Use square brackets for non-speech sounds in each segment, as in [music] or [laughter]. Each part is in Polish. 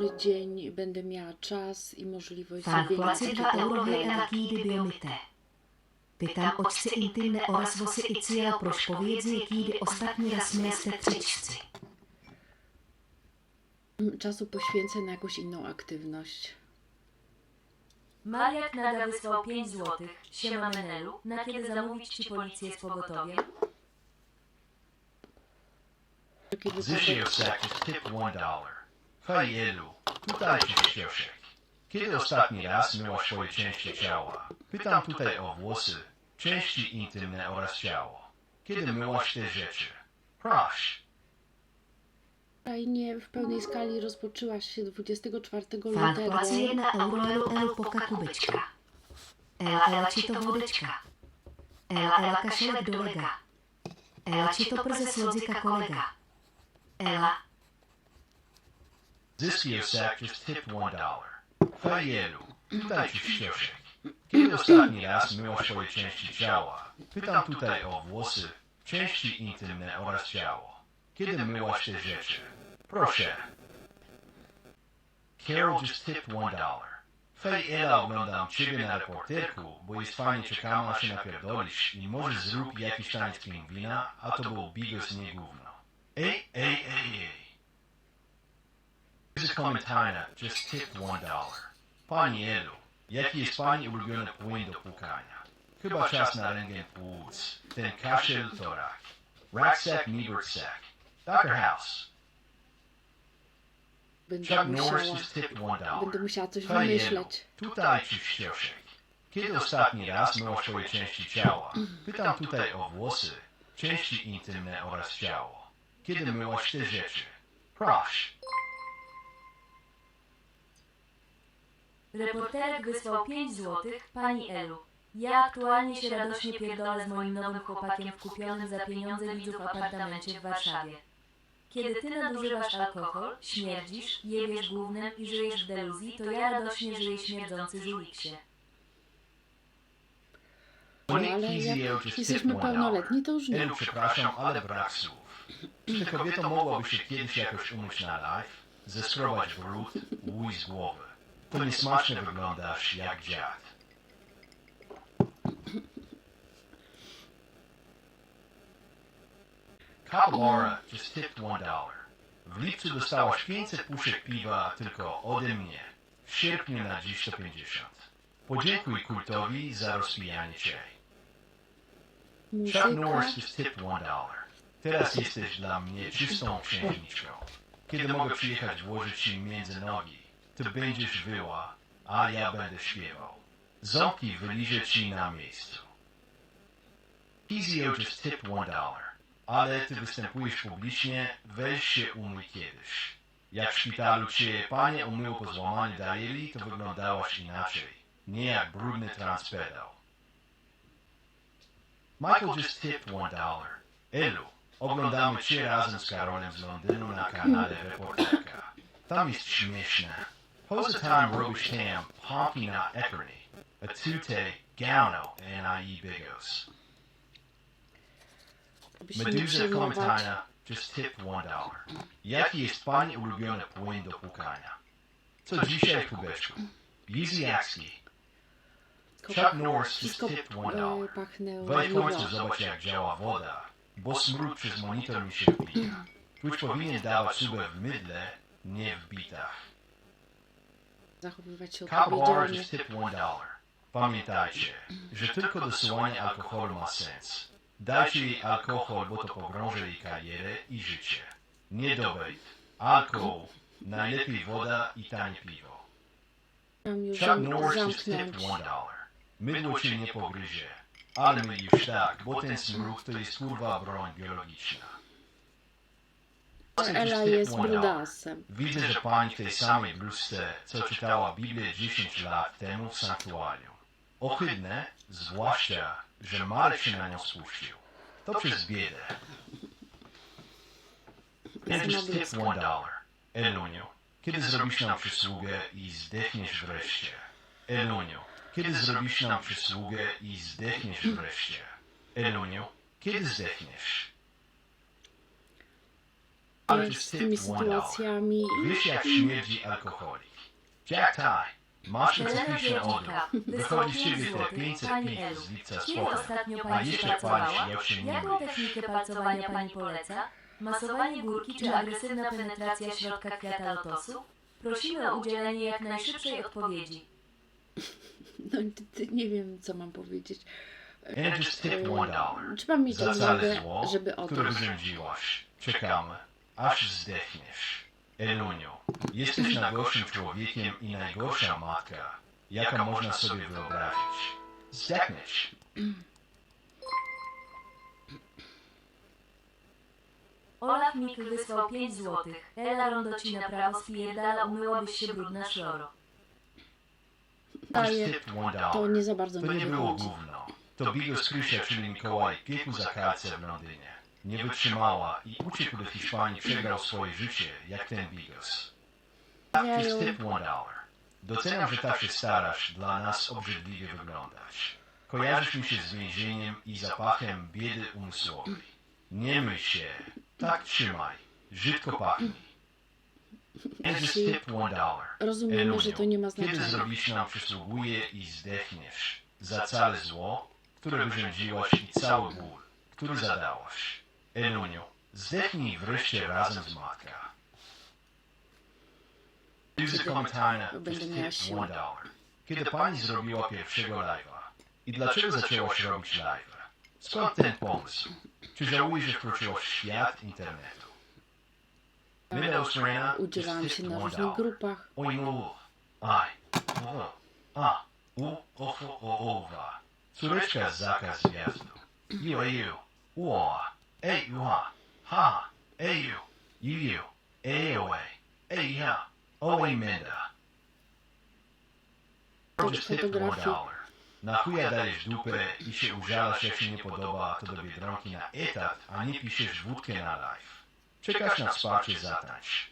który dzień będę miała czas i możliwość Tak, zrobienia płacy takiego dwa euro oglądu. wiele kiedy biomite. Pytam oćce intymne oraz wosy i cija proś powiedzy, kiedy ostatni raz miaste trzyczcy. Czasu poświęcę na jakąś inną aktywność. Mariak Nada wysłał 5 złotych. Siema Menelu. Na kiedy zamówić ci policję z pogotowiem? Wypadek year's sack is tip one dollar. Hej Elu, tutaj ci ścieżek. Kiedy ostatni raz myłaś swoje części ciała? Pytam tutaj o włosy, części intymne oraz ciało. Kiedy myłaś te rzeczy? Proszę. Fajnie w pełnej skali rozpoczęła się 24 Fan lutego. płacy jedna euro elu elu poka kubyczka. Ela ela ci to wodyczka. Ela ela kaszelek do lega. Ela ci to prezes kolega. Ela, This year's sack is tip one dollar. Hej Elu, tutaj ci ścieżek. Kiedy ostatni raz myłaś swoje części ciała? Pytam tutaj o włosy, części intymne oraz ciało. Kiedy myłaś te rzeczy? Proszę. Carol just tipped one dollar. Fej Ela oglądam ciebie na reporterku, bo jest fajnie czekamy, aż się napierdolisz i może zrób jakiś taniec pingwina, a to był bigos, nie gówno. Ej, ej, ej, ej. Here's a komentarza, just tip one dollar. Pani Elu, jaki jest pani ulubiony płyn do płukania? Chyba czas na rentgen płuc. Ten kaszel to rak. Racksack, Niebertsack. Dr. House. Będę Chuck Norris musiała, just tipped one dollar. będę musiała coś Hej, Elu, wymyśleć. tutaj ci ścieżek. Kiedy ostatni raz myłaś swoje części ciała? [clears throat] Pytam tutaj o włosy, części intymne oraz ciało. Kiedy myłaś te rzeczy? Proszę. Reporterek wysłał 5 złotych. Pani Elu. Ja aktualnie się radośnie pierdolę z moim nowym chłopakiem w kupionym za pieniądze widzów apartamencie w Warszawie. Kiedy ty nadużywasz alkohol, śmierdzisz, jebiesz głównym i żyjesz w deluzji, to ja radośnie żyję śmierdzący żuliksie. No, ale jak jesteśmy pełnoletni, to już nie. Elu, przepraszam, ale brak słów. Czy ta kobieta mogłaby się kiedyś jakoś umyć na live? Zeskrobać brud, łój z głowy. To niesmacznie wyglądasz jak dziad. Capybara just tipped one dollar. W lipcu dostałaś 500 puszek piwa tylko ode mnie. W sierpniu na dziś 150. Podziękuj kultowi za rozpijanie cię. Chuck. Norris just tipped one dollar. Teraz jesteś dla mnie czystą księżniczką. Kiedy mogę przyjechać włożyć ci między nogi, to będziesz wyła, a ja będę śpiewał. Ząbki wyliżę ci na miejscu. Easy just tipped one dollar. Ale ty występujesz publicznie, weź się umyj kiedyś. Jak w szpitalu cię panie umyło po złamaniu dajeli, to wyglądałaś inaczej. Nie jak brudny transpedał. Michael just tipped one dollar. Elu, oglądamy cię razem z Karolem z Londynu na kanale Reporterka. Tam jest śmieszne. Poza time robisz tam honki na ekranie. A tute gauno NIE bigos. Aby się nie Meduza przejmować. komentarza just tipped one dollar. Jaki jest pani ulubiony płyn do płukania? Co dzisiaj w kubeczku? Liziacki. Chuck Norris just Wszystko tipped one e, dollar. pachnęło Weź w końcu miło. zobacz jak działa woda, bo smród przez monitor mi się wbija. Twitch powinien dawać subę w mydle, nie w bitach. Zachowywać się odpowiedzialnie. tip one dollar. Pamiętajcie, że tylko dosyłanie alkoholu ma sens. Dajcie jej alkohol, bo to pogrąży jej karierę i życie. Nie dobejt. Alkohol, najlepiej woda i tanie piwo. Mam już Chuck zam- Norris zamknąć. tipped one dollar. Mydło cię nie pogryzie. Ale my już tak, bo ten smród to jest kurwa broń biologiczna. Ela jest brudasem. Widzę, że pani w tej samej bluzce, co czytała Biblię 10 lat temu w sanktuarium. Ohydne, zwłaszcza, że Marek się na nią spuścił. To przez biedę. And just tip one dollar. Eluniu, kiedy zrobisz nam przysługę i zdechniesz wreszcie? Eluniu, kiedy zrobisz nam przysługę i zdechniesz wreszcie? Eluniu, kiedy zdechniesz? E, z tymi sytuacjami. Wiesz jak śmierdzi alkoholik. Jack Tie, masz specyficzny odruch. Wychodzi z ciebie 5 te złotych 500 Pani pik Elu. z lipca z Kiedy potem. ostatnio A Pani się jeszcze pracowała? palisz, jak się nie Jaką technikę palcowania Pani poleca? Masowanie górki czy agresywna penetracja środka kwiata lotosu? Prosimy o udzielenie jak najszybszej odpowiedzi. No ty, ty, nie wiem, co mam powiedzieć. And just tip one dollar. Trzeba mieć Za całe odwagę, zło, żeby które odejść. wyrządziłaś. Czekamy, aż zdechniesz. Eluniu, jesteś najgorszym człowiekiem i najgorsza matka, jaka można sobie wyobrazić. Zdechniesz. [clears throat] Olaf Mikl wysłał 5 złotych. Ela rondo ci na prawo spierdala, umyłabyś się brudna szloro. Daję, to nie za bardzo To nie było wychodzi. gówno. To Bigos Krysia, czyli Mikołaj, piekł za w Londynie. Nie wytrzymała i uciekł do Hiszpanii, przegrał swoje życie, jak ten Bigos. Jaju. Just tip one dollar. Doceniam, że tak się starasz, dla nas obrzydliwie wyglądać. Kojarzysz mi się z więzieniem i zapachem biedy umysłowej. Nie myl się. Tak trzymaj. Żydko pachnij. And just tip one dollar. Rozumiemy, że to nie ma Kiedy znaczenia. zrobisz nam przysługuje i zdechniesz za całe zło, które wyrządziłaś i cały ból, który zadałaś. Eluniu, zdechnij wreszcie razem z matka. Music komentarza Będę just miała siłę. Kiedy pani zrobiła pierwszego live'a i dlaczego zaczęłaś robić live'a? Skąd ten pomysł? Czy żałujesz, że wkroczyłaś w świat internetu? Windows Rena, Udzielałam się na różnych grupach. Oj, no. Aj. O. A. U. Ofo. O. Owa. Córeczka z zakaz wjazdu. Ju, eju. Uoa. Ej, uha. Ha. Eju. Juju. Ejoe. Ej, ja. Oj, menda. Też Just one dollar. Na chuja dajesz dupę i się użalasz jak się nie podoba to do Biedronki na etat, a nie piszesz wódkę na live. Czekasz na wsparcie zatańcz.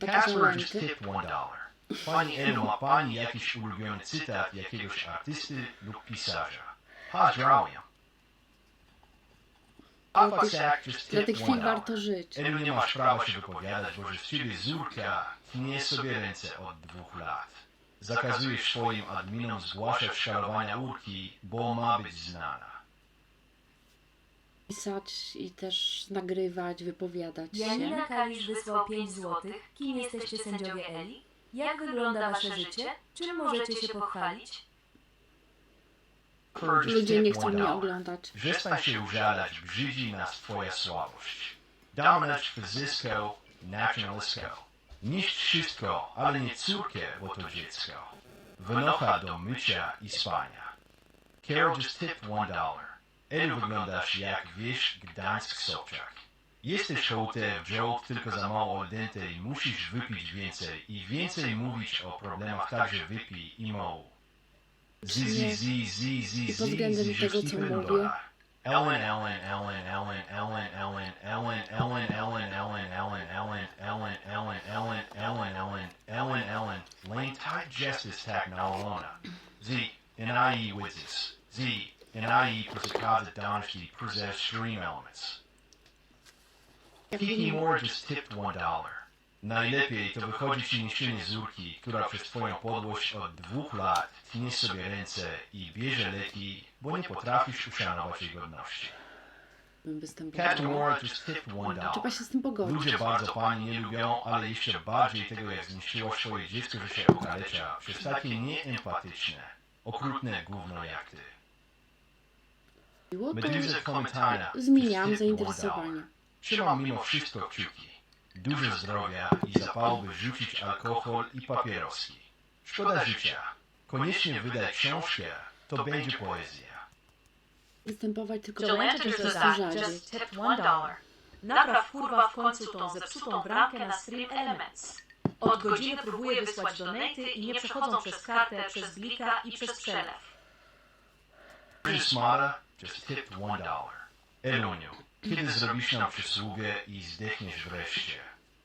Casper just talenty. tip one dollar. Pani Elu, ma pani jakiś ulubiony cytat jakiegoś artysty lub pisarza? Pozdrawiam. Papa Sack just Dla tych chwil warto żyć. Elu, nie masz prawa się wypowiadać, bo że z ciebie zurka tnie sobie ręce od dwóch lat. Zakazujesz swoim adminom zgłaszać szalowania urki, bo ma być znana. Pisać i też nagrywać, wypowiadać się. Janina Kalisz wysłał 5 złotych. Kim jesteście sędziowie Eli? Jak wygląda wasze życie? Czym możecie się pochwalić? Ludzie nie tip chcą mnie oglądać. Przestań się użalać, brzydzi nas twoja słabość. Dominać fyzysko, nacjonalistko. Niszcz wszystko, ale nie córkę, bo to dziecko. Wynocha do mycia i spania. Carol just tip one dollar. Elu wyglądasz jak wieś Gdańsk Sobczak. Jesteś hołte w joke tylko za mało al dente i musisz wypić więcej i więcej mówić o problemach także wypij i moł. Z, z, z, z, z, I z, pod względem z, tego, z, co z, mówię. Ellen, Ellen, Ellen, Ellen, Ellen, Ellen, Ellen, Ellen, Ellen, Ellen, Ellen, Ellen, Ellen, Ellen, Ellen, Ellen, Ellen, Ellen, Ellen, Lane Tide Justice Tack Nalona. Z, NIE Wizzes. Z, NIE Persicada Dynasty Possess Stream Elements. Kiki Moore just tipped one dollar. Najlepiej to wychodzi ci niesienie zurki, która przez twoją podłość od dwóch lat tnie sobie ręce i bierze leki, bo nie potrafisz uszanować jej godności. Captain występowała. Moore just tipped one Trzeba dollar. się z tym pogodzić. Ludzie bardzo pani nie lubią, ale jeszcze bardziej tego, jak zniszczyła swoje dziecko, że się okalecza przez takie nieempatyczne, okrutne gówno jak ty. Miło, to one zainteresowanie. Trzymam mimo wszystko kciuki. Dużo zdrowia i zapału, by rzucić alkohol i papieroski. Szkoda życia. Koniecznie wydaj książkę, to będzie poezja. Występować tylko prostu Joseph rzadziej. just tipped one dollar. Napraw kurwa w końcu tą zepsutą bramkę na Stream Elements. Od godziny próbuję wysłać donaty i nie przechodzą przez kartę, przez blika i przez przelew. Smara just tipped one dollar. Eluniu, kiedy zrobisz nam przysługę i zdechniesz wreszcie?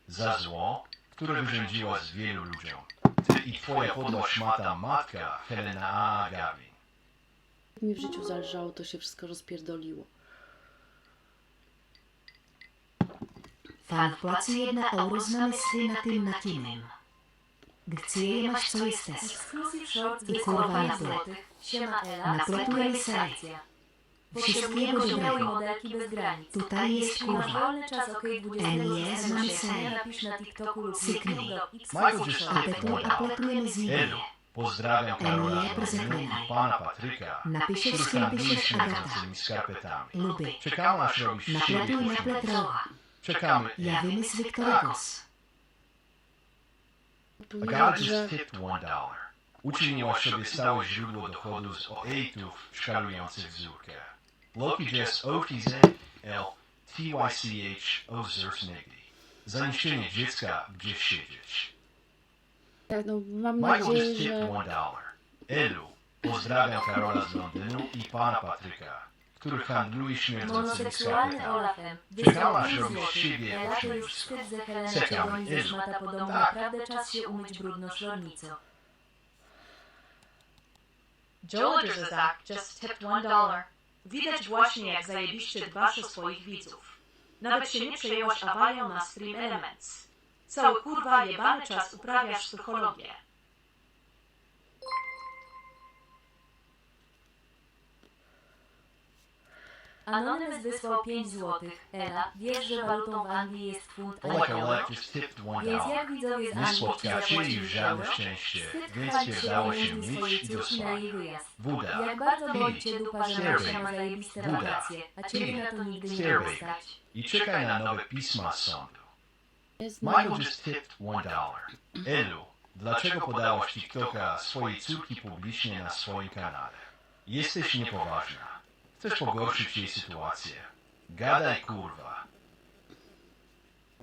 Za zło, które wyrządziła z wielu ludziom. Ty i twoja podła szmata matka Helena A. Gavin. Jak mi w życiu zależało, to się wszystko rozpierdoliło. Fan wpłaci jedna euro z nami na tym na kimem. Gdzie je masz co jest tes? Exclusive Shorts I kurwa 5 na złotych. Siema Ela, super saj. rejestracja. Modelki bez granic. Tutaj jest Jeśli masz kurwa. wolny czas okej 20 NIE z nami sierpnia, saj. napisz na TikToku lub. YouTube do apletujemy z nim. Elu, pozdrawiam Karola NIE z prezentuje. Londynu i pana Patryka, który z kim piszesz Agata. skarpetami. Lubię. Czekamy aż robisz Napletuj na pletroła. Czekamy. Ja wymysł. Powiedział, Agata że just tipped one dollar. Uczyniła sobie stałe źródło dochodu z oejtów szkalujących zurkę. Loki just OTZ L TYCH Ozers Nigdy. Zaniesienie dziecka gdzieś siedzieć. tak, no, mam Michael nadzieję, just tipped że one dollar. Elu, pozdrawiam Karola z Londynu i pana Patryka, który handluje śmierdzącymi Monoseksualny skarpetami. Olaf M. Czekała, Wysłał aż 5 robisz złotych. z siebie Ela to już oszustwo. wstyd, że Helena Czekam, cię goni ze Jezu. szmata podobno. Tak. Naprawdę czas się umyć brudno szlornico. Joel Zak just tipped one dollar. Widać właśnie jak zajebiście dbasz o swoich widzów. Nawet się nie przejęłaś awarią na Stream Elements. Cały kurwa jebany czas uprawiasz psychologię. Anonymous wysłał 5 złotych. Ela, wiesz, że walutą w Anglii jest funt, a nie euro? Tipped one Więc dollar. jak widzowie z Nie Anglii zapłacili już żadne euro? szczęście, Wstyd więc chwalić się pierdało się pieniędzmi swojej myć i córki na jej spania. wyjazd. Buda. Jak bardzo boli cię dupa, że Stary. mamusia ma zajebiste Buda. wakacje, a ciebie na to nigdy nie Stary. było stać. I czekaj na nowe pisma z sądu. jest Michael just tipped one dollar. Elu, dlaczego podałaś TikToka swojej córki publicznie na swoim kanale? Jesteś niepoważna. Chcesz pogorszyć jej sytuację. Gadaj kurwa.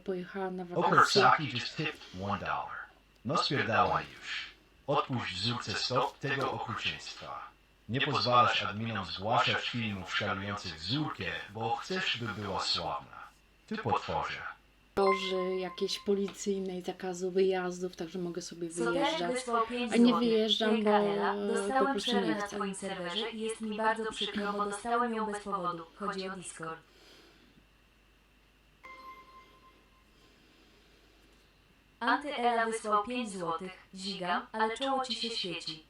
pojechała na wakacje. Okersaki just tipped one dollar. No spierdała już. Odpuść wzórce stop tego okrucieństwa. Nie pozwalasz adminom zgłaszać filmów szkalujących zórkę, bo chcesz, by była sławna. Ty potworze. Loży jakiejś policyjnej zakazu wyjazdów, także mogę sobie wyjeżdżać. wysłał 5 A nie wyjeżdżam, bo, Ela, po dostałem prostu nie na chcę. twoim serwerze i jest mi bardzo przykro, bo dostałem ją bez powodu. Chodzi o Discord. Antyela wysłał 5 złotych. Zigam, ale czoło ci się świeci.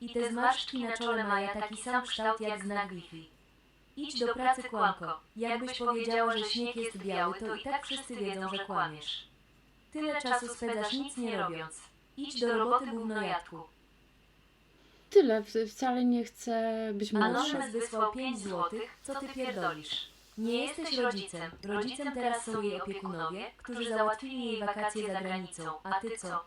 I te zmarszczki na czole maja taki sam kształt jak znak Wi-Fi. Idź do pracy, kłamko. Jakbyś powiedziała, że śnieg jest biały, to i tak wszyscy wiedzą, że kłamiesz. Tyle czasu spędzasz nic nie robiąc. Idź do roboty, gównojadku. Tyle, w- wcale nie chcę być młodsza. Anonymous wysłał 5 złotych. Co ty pierdolisz? Nie jesteś rodzicem. Rodzicem teraz są jej opiekunowie, którzy załatwili jej wakacje za granicą. A ty co?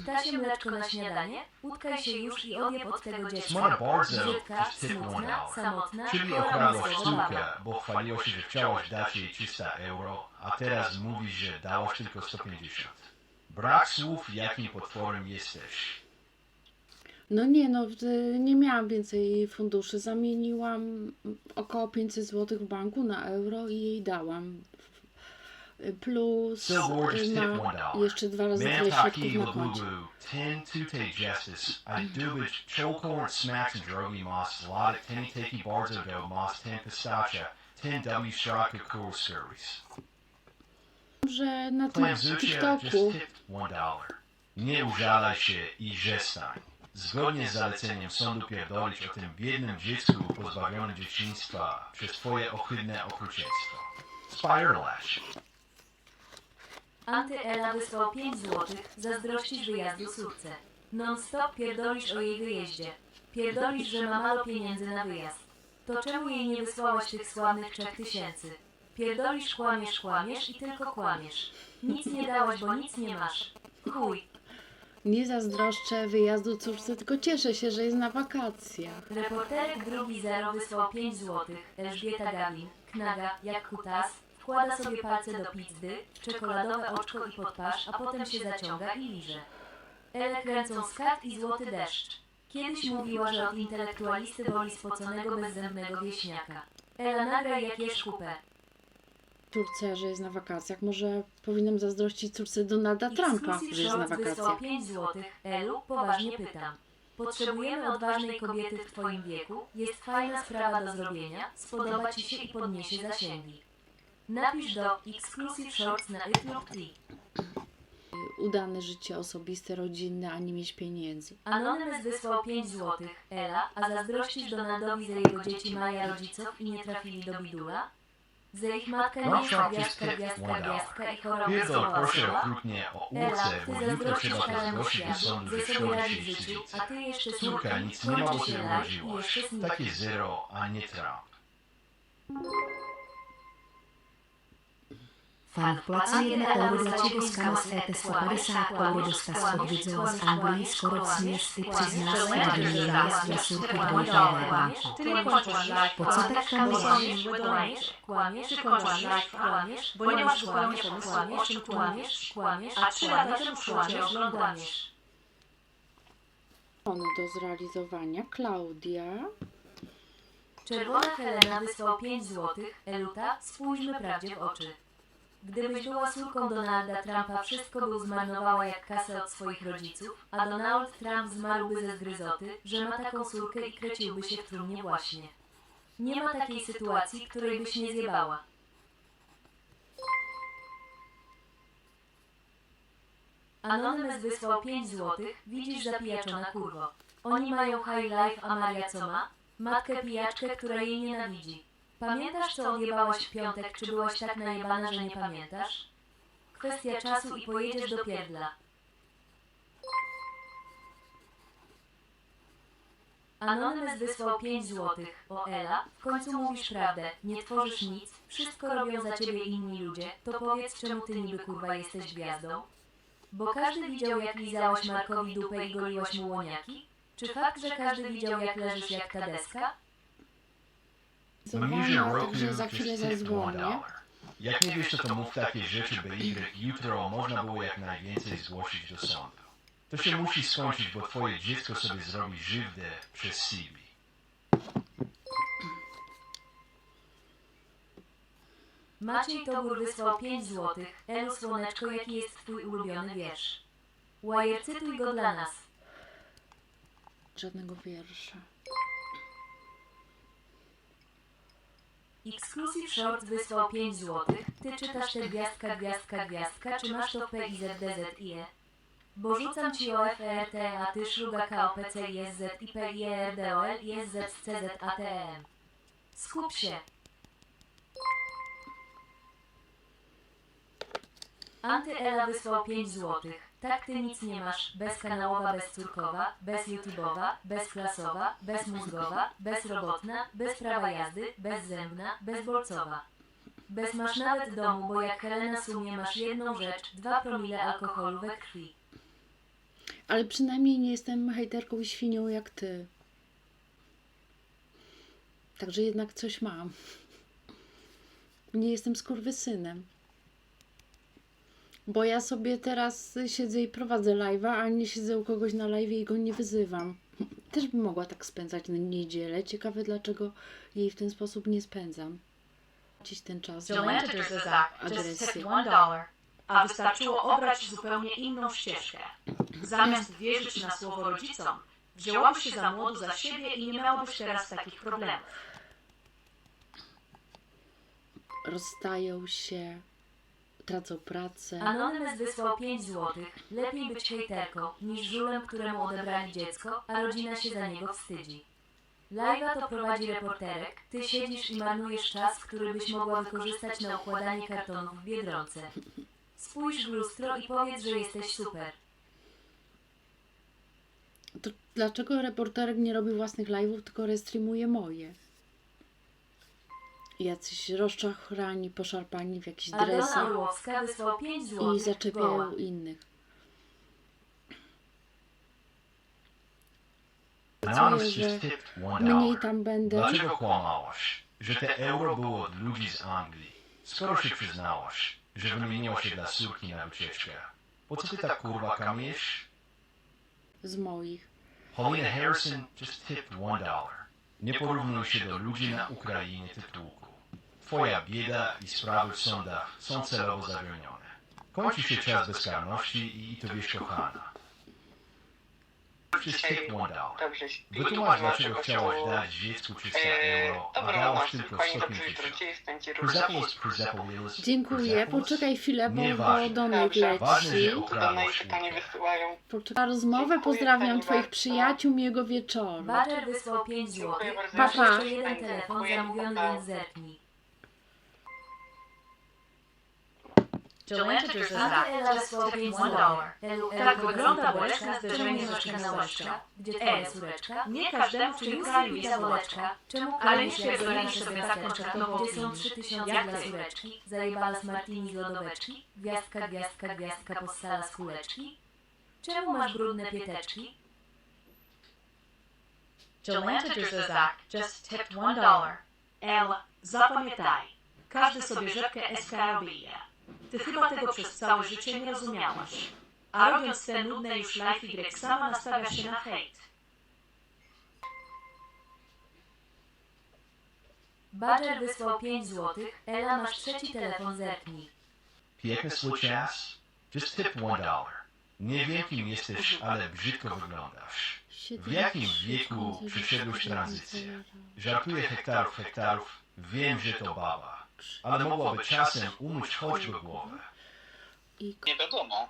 Ptasie mleczko na śniadanie? Utkaj się już i odjeb od tego dziecka. Smart bardzo Brzydka, just tipped one smutna, samotna, Czyli chora okradłaś córkę, bo chwaliło się, że chciałaś dać jej 300 euro, a teraz mówisz, że dałaś tylko 150. Brak słów, jakim potworem jesteś. No nie, no w- nie miałam więcej funduszy. Zamieniłam około 500 zł w banku na euro i jej dałam. Plus one na dollar. jeszcze dwa razy tyle środków na koncie. 10 Tute Justice, I dubage, chokehold smacks and drogi moss, lodic, tenny takey barzo go, moss, ten pistachia, ten W straka cool scurries. Że na tym TikToku. Nie użalaj się i żestań. Zgodnie z zaleceniem sądu pierdolić o tym biednym dziecku pozbawionym dzieciństwa przez twoje ohydne okrucieństwo. Spiralash. Antyela wysłał 5 złotych. Zazdrościsz wyjazdu córce. Non-stop pierdolisz o jej wyjeździe. Pierdolisz, że ma mało pieniędzy na wyjazd. To czemu jej nie wysłałaś tych sławnych trzech tysięcy? Pierdolisz, kłamiesz, kłamiesz i tylko kłamiesz. Nic nie dałaś, bo nic nie masz. Chuj. nie zazdroszczę wyjazdu córce, tylko cieszę się, że jest na wakacjach. Reporterek drugi zero wysłał 5 złotych. Elżbieta Gawin, knaga, jak kutas, wkłada sobie palce do pizdy, czekoladowe oczko i podpasz, a potem się zaciąga i liże. Ele kręcą skat i złoty deszcz. Kiedyś mówiła, że od intelektualisty woli spoconego bezzębnego wieśniaka. Ela nagraj jak jesz kupę. Córce, że jest na wakacjach. Może powinnam zazdrościć córce Donalda Trumpa, że jest na wakacjach. 5 złotych. Elu, poważnie pytam. Potrzebujemy odważnej kobiety w Twoim wieku. Jest fajna sprawa do zrobienia, spodoba Ci się i podniesie zasięgi. Napisz do Exclusive Shorts na YouTube. Udane życie osobiste, rodzinne, a nie mieć pieniędzy. Anonymous wysłał 5 złotych. Ela, a zazdrościsz Donaldowi, że jego dzieci maja rodziców i nie trafili do bidula? Że ich matka nie jest Workshop gwiazdka, gwiazdka, one gwiazdka i choroba Pierdol proszę okrutnie o Ela, ty bo jutro zazdrościsz trzeba całemu zgłosić do światu, sądu, że że sobie szkodzi radzi się w życiu, a ty jeszcze Córka smutny, nic nie ma, bo się urodziłaś. Takie zero, a nie Trump. Fan wpłaca 1 euro dla Ciebie z Kamos ET Słabarysa dostał odwiedzą z Anglii, skoro śmiesz Ty przyznasz się, że nie jest dla córki dwojga Ty nie kończysz live, Po co tak kłamiesz, kłamiesz? złe dołaniesz. Kłamiesz, Czy kończysz live, kłamiesz, bo nie masz zupełnie pomysłu, o kłamiesz, kłamiesz, a trzy lata kłamiesz, temu kłamiesz, przyłączysz kłamiesz. Ono do zrealizowania. Klaudia. Czerwona Helena wysłał 5 złotych. Eluta, spójrzmy prawdzie w oczy. Gdybyś była córką Donalda Trumpa, wszystko by zmarnowała jak kasę od swoich rodziców, a Donald Trump zmarłby ze zgryzoty, że ma taką córkę i kręciłby się w trumnie właśnie. Nie ma takiej sytuacji, której byś nie zjebała. Anonymous wysłał 5 złotych. Widzisz zapijaczona kurwo. Oni mają high life, a Maria co ma? Matkę pijaczkę, która jej nienawidzi. Pamiętasz, co odjebałaś w piątek, czy byłaś tak najebana, że nie pamiętasz? Kwestia czasu i pojedziesz do pierdla. Anonymous wysłał 5 złotych. O Ela, w końcu mówisz prawdę, nie tworzysz nic, wszystko robią za ciebie inni ludzie, to powiedz czemu ty niby kurwa jesteś gwiazdą? Bo każdy widział jak lizałaś Markowi dupę i goliłaś mu łoniaki? Czy fakt, że każdy widział jak leżysz jak ta deska? Roku także za chwilę zadzwonię. Jak nie wiesz, to, to mów takie rzeczy, by Y jutro można było jak najwięcej zgłosić do sądu. To się musi skończyć, bo twoje dziecko sobie zrobi żywdę przez CB. Maciej Tobur wysłał 5 złotych. Elu Słoneczko, jaki jest twój ulubiony wiersz? Łajer, cytuj go dla nas. Żadnego wiersza. Exclusive Short wysłał 5 złotych. Ty czytasz te gwiazdka, gwiazdka, gwiazdka, czy masz to PIZDZIE? Bo rzucam ci o FERT, a ty szluga KOPC ISZ i PIERDOL ISZ CZ ATM. Skup się. Antyela wysłał 5 złotych. Tak ty nic nie masz, bezkanałowa, bezcórkowa, bezjutubowa, bezklasowa, bezmózgowa, bezrobotna, bez prawa jazdy, bezzębna, bezbolcowa. Bez masz nawet domu, bo jak Helena sumie masz jedną rzecz, dwa promile alkoholu we krwi. Ale przynajmniej nie jestem hejterką i świnią jak ty. Także jednak coś mam. Nie jestem skurwysynem. Bo ja sobie teraz siedzę i prowadzę live'a, a nie siedzę u kogoś na live i go nie wyzywam. Też bym mogła tak spędzać na niedzielę. Ciekawe dlaczego jej w ten sposób nie spędzam. Dziś ten czas. tip one dollar. A wystarczyło obrać zupełnie inną ścieżkę. Zamiast wierzyć na słowo rodzicom, wzięłabyś się za młodu za siebie i nie miałabyś teraz takich problemów. Rozstają się, tracą pracę. Anonymous wysłał 5 złotych. Lepiej być hejterką, niż żulem, któremu odebrali dziecko, a rodzina się za niego wstydzi. Live'a to prowadzi reporterek, ty siedzisz i marnujesz czas, który byś mogła wykorzystać na układanie kartonów w Biedronce. Spójrz w lustro i powiedz, że jesteś super. To dlaczego reporterek nie robi własnych live'ów, tylko restreamuje moje? Jacyś rozczachrani, poszarpani w jakichś Aldona dresach Orłowska wysłał 5 i zaczepiają innych. Anonymous że Mniej tam będę. Dlaczego kłamałaś, że te euro było od ludzi z Anglii, skoro się przyznałaś, że wymieniło się dla córki na ucieczkę? Po co ty tak kurwa kamiesz? Z moich. Paulina Harrison just tipped one dollar. Nie porównuj się do ludzi na Ukrainie tytułku. Twoja bieda i sprawy w sądach są celowo zawienione. Kończy się czas bezkarności i to wiesz kochana. Dobrze. Wytłumacz, dlaczego chciałaś dać dziecku 300 Eee, euro, a dałaś tylko spokojnie, dobrze, 150. jutro ci będzie Persepolis, Persepolis, Dziękuję. Poczekaj chwilę, bo, bo że leci. Poczekaj na rozmowę. Pozdrawiam Twoich przyjaciół. Miłego wieczoru. Badger wysłał 5 zł. Dziękuję bardzo. Masz Pa, pa. jeszcze jeden telefon zamówiony, więc zerknij. 5 one zł. dollar. Elu, Tak Elu, wygląda Elu, woreczka Czemu zderzenia nie z kanałeczka? Gdzie twoja córeczka? Nie każdemu jest woreczka? woreczka. Czemu Ale nie zrobisz sobie sobie za zateczkę? koncertową Gdzie są opinię. 3000 Jak dla córeczki? Zajebala z martini z lodóweczki? Gwiazdka, gwiazdka, gwiazdka possala z kuleczki? Czemu masz brudne pieteczki? Joanna Drzyzak, just tip one dollar. L, zapamiętaj. Każdy sobie rzepkę SK. Ty chyba tego przez całe życie nie rozumiałaś. A robiąc te nudne już life Y sama nastawia się na hejt. Badger wysłał 5 zł. Ela, masz trzeci telefon, zerknij. Piękny słocias? Just tip one dollar. Nie wiem kim jesteś, ale brzydko wyglądasz. W jakim wieku przeszedłeś tranzycję? Żartuję hektarów, hektarów, wiem, że to baba. Ale mogłaby czasem umyć choćby głowę. I... Nie wiadomo.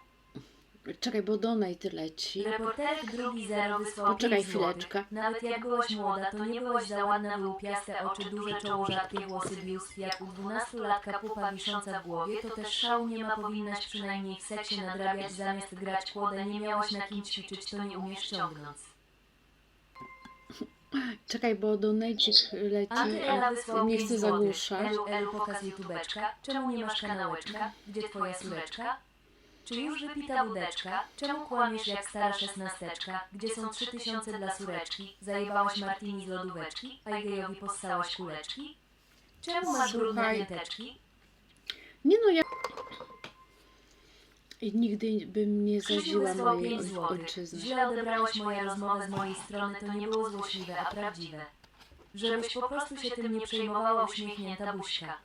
Czekaj, bo donate leci. Reporterek drugi zero wysłał Poczekaj 5 złotych. chwileczkę. Nawet jak byłaś młoda, to nie byłaś za ładna, wyłupiaste oczy, duże czoło, rzadkie włosy, biust. Jak u dwunastolatka pupa wisząca w głowie, to też szału nie ma, powinnaś przynajmniej w seksie nadrabiać zamiast grać kłodę. Nie miałaś na kim ćwiczyć, to nie umiesz ciągnąc. Czekaj, bo donajcik leci. A wysłał Nie 5 chcę złotych. zagłuszać. Elu, Elu, pokaz YouTubeczka. Czemu nie masz kanałeczka? Gdzie twoja córeczka? Czy już wypita wódeczka? Czemu kłamiesz jak stara szesnasteczka? Gdzie są trzy tysiące dla córeczki? Zajebałaś Martini z lodóweczki? A gejowi possałaś kuleczki? Czemu masz brudne Słuchaj. pięteczki? Nie no, ja... I nigdy bym nie zadziła mojej 5 oj- złotych. ojczyzny. Źle odebrałaś moją rozmowę z mojej strony, to nie było złośliwe, a prawdziwe. Żebyś po prostu się tym nie przejmowała uśmiechnięta buźka.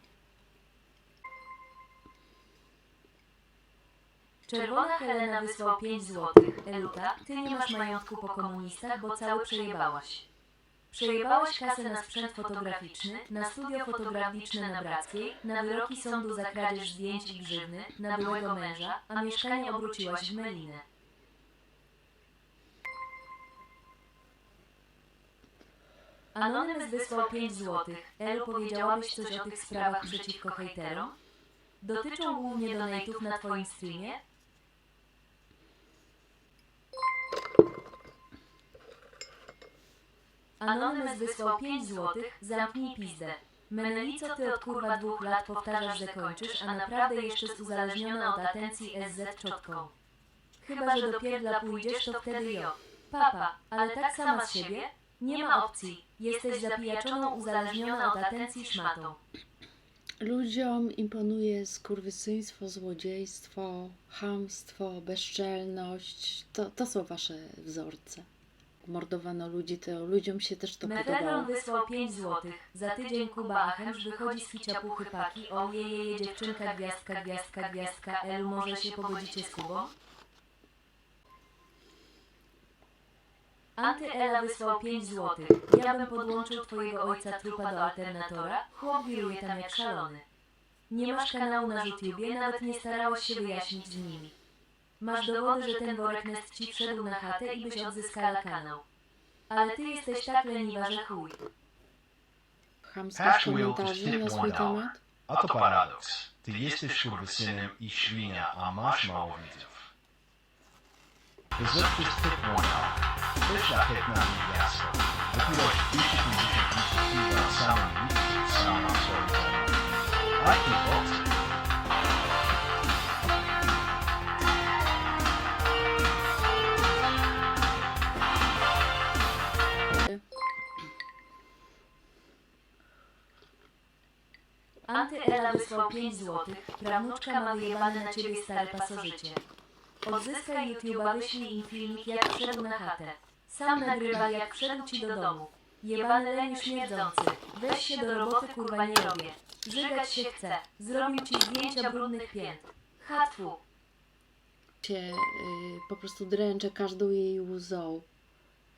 Czerwona Helena wysłał 5 złotych. Eluta, ty nie masz majątku po komunistach, bo cały przejebałaś. Przejebałaś kasę na sprzęt fotograficzny, na studio fotograficzne na Brackiej, na wyroki sądu za kradzież zdjęć i grzywny, na byłego męża, a mieszkanie obróciłaś w melinę. Anonymous wysłał 5 złotych. Elu, powiedziałabyś coś o tych sprawach przeciwko hejterom? Dotyczą głównie donate'ów na twoim streamie? Anonymous wysłał 5 złotych. Zamknij pizdę. Menelico, ty od kurwa dwóch lat powtarzasz, że kończysz, a naprawdę jeszcze jest uzależniona od atencji SZ czotką. Chyba, że do pierdla pójdziesz, to wtedy jo. Papa, ale tak sama z siebie? Nie ma opcji. Jesteś zapijaczoną, uzależniona od atencji szmatą. Ludziom imponuje skurwysyństwo, złodziejstwo, chamstwo, bezczelność. To, to są wasze wzorce. Mordowano ludzi, to ludziom się też to podobało. Mefedron wysłał 5 złotych. Za tydzień Kuba Achemsz wychodzi z kicia puchy paki. O jejeje dziewczynka, gwiazdka, gwiazdka, gwiazdka. Elu, może się pogodzicie z Kubą? Antyela wysłał 5 złotych. Ja bym podłączył twojego ojca trupa do alternatora. Chłop wiruje tam jak szalony. Nie masz kanału na YouTubie, nawet nie starałeś się wyjaśnić z nimi. Masz dowody, że ten worek nest ci wszedł na chatę i byś odzyskała kanał. Ale ty jesteś tak leniwa, że chuj. Chamskich Hash Wheel just komentarzy tip na swój temat. A to paradoks. Ty jesteś skurwysynem i świnia, a masz mało widzów. Just tip one dollar. Ty szlachetna niewiasto. Wypiłaś 250 litrów piwa samym litrem, sama temat. Jaki bot? Antyela wysłał 5 złotych. Prawnuczka ma wyjebane na ciebie stare pasożycie. Odzyskaj YouTube'a, wyślij im filmik jak wszedł na chatę. Sam nagrywa jak wszedł ci do domu. Jebany leniu śmierdzący. Weź się do roboty, kurwa nie robię. Żygać się chce. Zrobił ci zdjęcia brudnych pięt. Hatfu. się y, po prostu dręczę każdą jej łzą.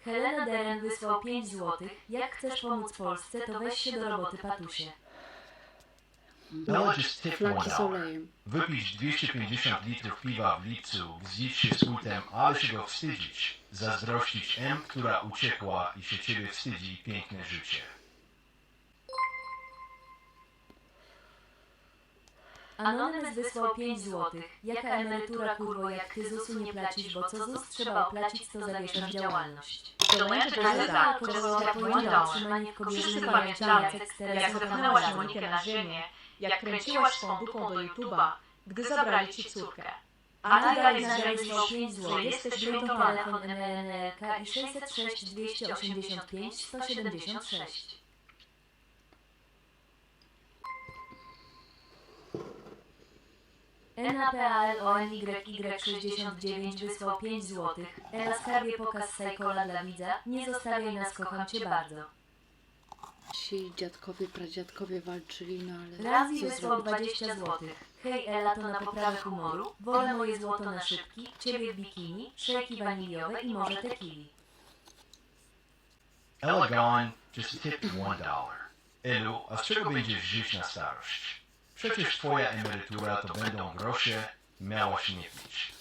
Helena Deren wysłał 5 złotych. Jak chcesz pomóc Polsce, to weź się do roboty, patusie. Ella just tipped one Flaki z olejem. Wypić 250 litrów piwa w lipcu, wzdzić się z kultem, ale się go wstydzić. Zazdrościć M, która uciekła i się ciebie wstydzi, piękne życie. Anonymous wysłał 5 złotych. Jaka emerytura kurwo jak ty ZUS-u nie płacisz, bo co ZUS trzeba opłacić, to zawieszasz działalność. Tak, to zapowiedź one na dollar. utrzymanie w kobierze Wszyscy jak zepchnęłaś Monikę na ziemię, jak kręciłaś swą dupą do YouTube'a, gdy zabrali ci córkę. A ty dalej wysłał 5 narzędzisz, że złotych. jesteś wyrutowana. telefon NLNLK i 606 285 176. NAPALONYY69 wysłał 5 złotych. Ela skarbie pokaz Sajkola dla widza. Nie zostawiaj nas, kocham cię bardzo. Ci dziadkowie, pradziadkowie walczyli, no ale Razi co wysłał zrobić? 20 złotych. Hej Ela, to na poprawę humoru. Wolę moje złoto na szybki, ciebie w bikini, szejki waniliowe i może tequili. Ella gone just tipped one dollar. Elu, a z czego będziesz żyć na starość? Przecież twoja emerytura to będą grosze, miałaś nie pić.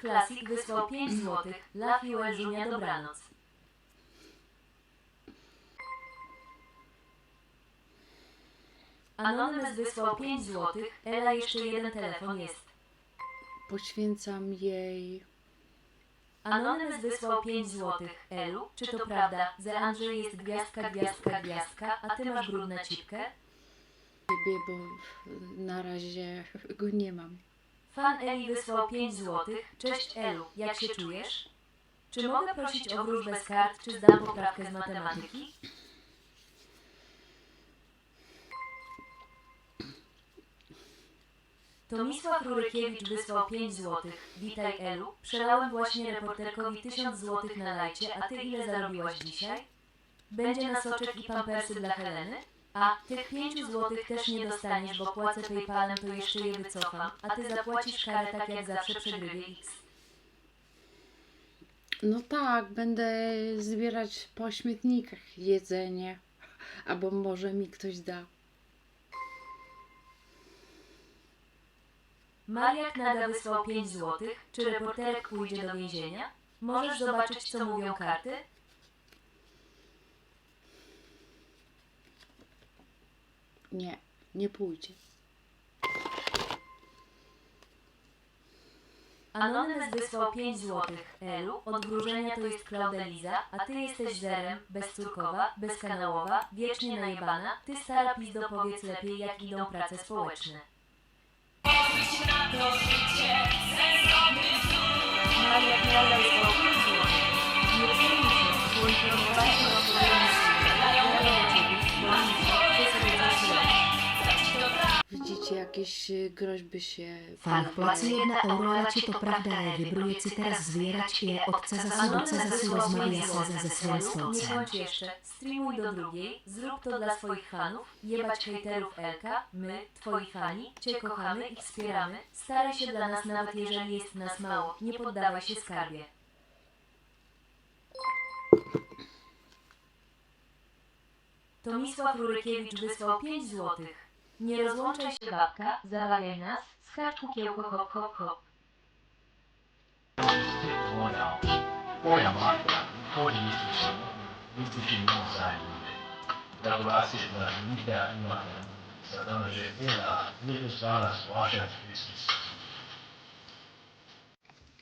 Classic wysłał 5 złotych. Love you Elżunia, dobranoc. Anonymous wysłał 5 złotych. Ela, jeszcze jeden telefon jest. Poświęcam jej Anonymous wysłał 5 złotych. Elu, czy to prawda, że Andrzej jest gwiazdka, gwiazdka, gwiazdka, a ty masz brudne cipkę? ciebie, bo na razie go nie mam. Fan Eli wysłał 5 złotych. Cześć Elu, jak się czujesz? Czy mogę prosić o wróżbę z kart, czy zdam poprawkę z matematyki? Tomisław Rurykiewicz wysłał 5 złotych. Witaj Elu, przelałem właśnie reporterkowi 1000 złotych na lajcie, a ty ile zarobiłaś dzisiaj? Będzie na soczek i pampersy dla Heleny? A, tych 5 złotych też nie dostaniesz, bo płacę Paypalem, to jeszcze je wycofam, a ty zapłacisz karę tak jak zawsze przegrywie X. No tak, będę zbierać po śmietnikach jedzenie. Albo może mi ktoś da. Mariak Nada wysłał 5 złotych. Czy reporterek pójdzie do więzienia? Możesz zobaczyć, co mówią karty? Nie, nie pójdzie. Anonymous wysłał 5 złotych. Elu, od wróżenia to jest Klaudeliza, a ty jesteś zerem, bezcórkowa, bezkanałowa, wiecznie najebana. Ty stara pizdo powiedz lepiej, jak idą prace społeczne. Mariak Nada wysłał 5 złotych. Nie przejmuj się, poinformowaliśmy o problemie Widzicie, jakieś y, groźby się... Fan wpłaci jedna euro, ale ci to prawda, ale wybruje ci teraz zwierać je od Cezasu do Cezasu rozmawia Ceza ze swoim Nie stolcem. bądź jeszcze, streamuj do drugiej, zrób to dla swoich fanów, jebać hejterów Elka, my, twoi fani, cię kochamy i wspieramy, staraj się dla nas nawet jeżeli jest nas mało, nie poddawaj się skarbie. Tomisław Rurykiewicz wysłał 5 złotych. Nie rozłączaj się babka, zawalaj nas, skacz kukiełko hop hop hop. Twoja matka, wchodzi mi tu się, nigdy się nie zajmie. Dała się dla i Mata. Zadano, że Ela nie zwłaszcza w Chrystus.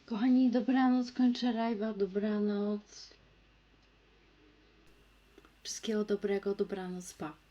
Kochani, dobranoc, kończę live'a, dobranoc. Wszystkiego dobrego, dobranoc, pa.